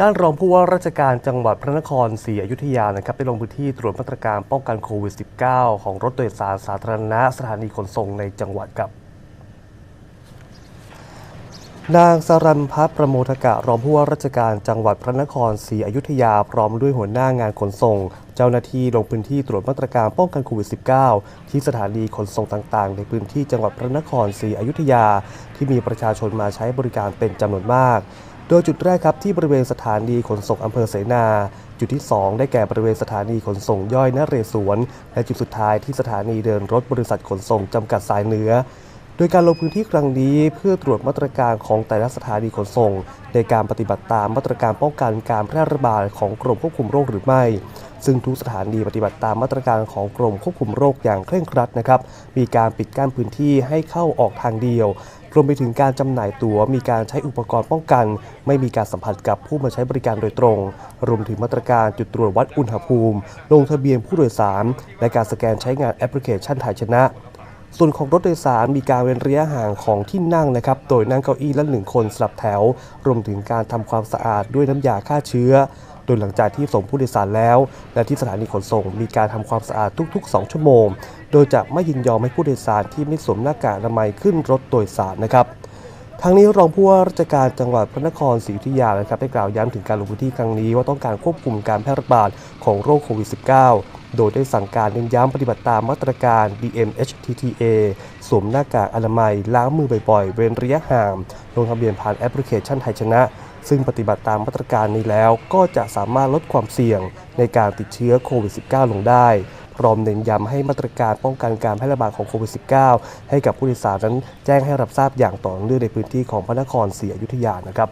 ด้านรองผู้ว่าราชการจังหวัดพระนครศรีอยุธยานะครับได้ลงพื้นที่ตรวจมาตรการป้องกันโควิด -19 ของรถโดยสารสาธารณะสถานีขนส่งในจังหวัดกับ นางสรันพัฒน์ประโมทกะรองผู้ว่าราชการจังหวัดพระนครศรีอยุธยาพร้อมด้วยหัวหน้างานขนส่ง เจ้าหน้าที่ลงพื้นที่ตรวจมาตรการป้องกันโควิด -19 ที่สถานีขนส่งต่างๆ ในพื้นที่จังหวัดพระนครศรีอยุธยา ที่มีประชาชนมาใช้บริการเป็นจำนวนมาก โดยจุดแรกครับที่บริเวณสถานีขนส่งอำเภอเสนา จุดที่ 2 ได้แก่บริเวณสถานีขนส่งย่อยนเรศวร และจุดสุดท้ายที่สถานีเดินรถบริษัทขนส่งจำกัดสายเหนือ โดยการลงพื้นที่ครั้งนี้เพื่อตรวจมาตรการของแต่ละสถานีขนส่ง ในการปฏิบัติตามมาตรการป้องกันการแพร่ระบาดของกรมควบคุมโรคหรือไม่ ซึ่งทุกสถานีปฏิบัติตามมาตรการของกรมควบคุมโรคอย่างเคร่งครัดนะครับ มีการปิดกั้นพื้นที่ให้เข้าออกทางเดียวรวมไปถึงการจำหน่ายตั๋ว มีการใช้อุปกรณ์ป้องกัน ไม่มีการสัมผัสกับผู้มาใช้บริการโดยตรง รวมถึงมาตรการจุดตรวจวัดอุณหภูมิ ลงทะเบียนผู้โดยสาร และการสแกนใช้งานแอปพลิเคชันถ่ายชนะ ส่วนของรถโดยสารมีการเว้นระยะห่างของที่นั่งนะครับ โดยนั่งเก้าอี้ละหนึ่งคนสลับแถว รวมถึงการทำความสะอาดด้วยน้ำยาฆ่าเชื้อ โดยหลังจากที่ส่งผู้โดยสารแล้ว และที่สถานีขนส่งมีการทำความสะอาดทุก ๆ 2 ชั่วโมง โดยจะไม่ยินยอมให้ผู้โดยสารที่ไม่สวมหน้ากากอนามัยขึ้นรถโดยสารนะครับทางนี้รองผู้ว่าราชการจังหวัดพระนครศรีอยุธยานะครับได้กล่าวย้ำถึงการลงพื้นที่ครั้งนี้ว่าต้องการควบคุมการแพร่ระบาดของโรคโควิด -19 โดยได้สั่งการเน้นย้ำปฏิบัติตามมาตรการ DMHTTA สวมหน้ากากอนามัย ล้างมือบ่อยๆ เว้นระยะห่าง ลงทะเบียนผ่านแอปพลิเคชันไทยชนะ ซึ่งปฏิบัติตามมาตรการนี้แล้ว ก็จะสามารถลดความเสี่ยงในการติดเชื้อโควิด -19 ลงได้พร้อมเน้นย้ำให้มาตรการป้องกันการแพร่ระบาดของโควิด -19 ให้กับผู้โดยสารนั้นแจ้งให้รับทราบอย่างต่อเนื่องในพื้นที่ของพระนครศรีอยุธยานะครับ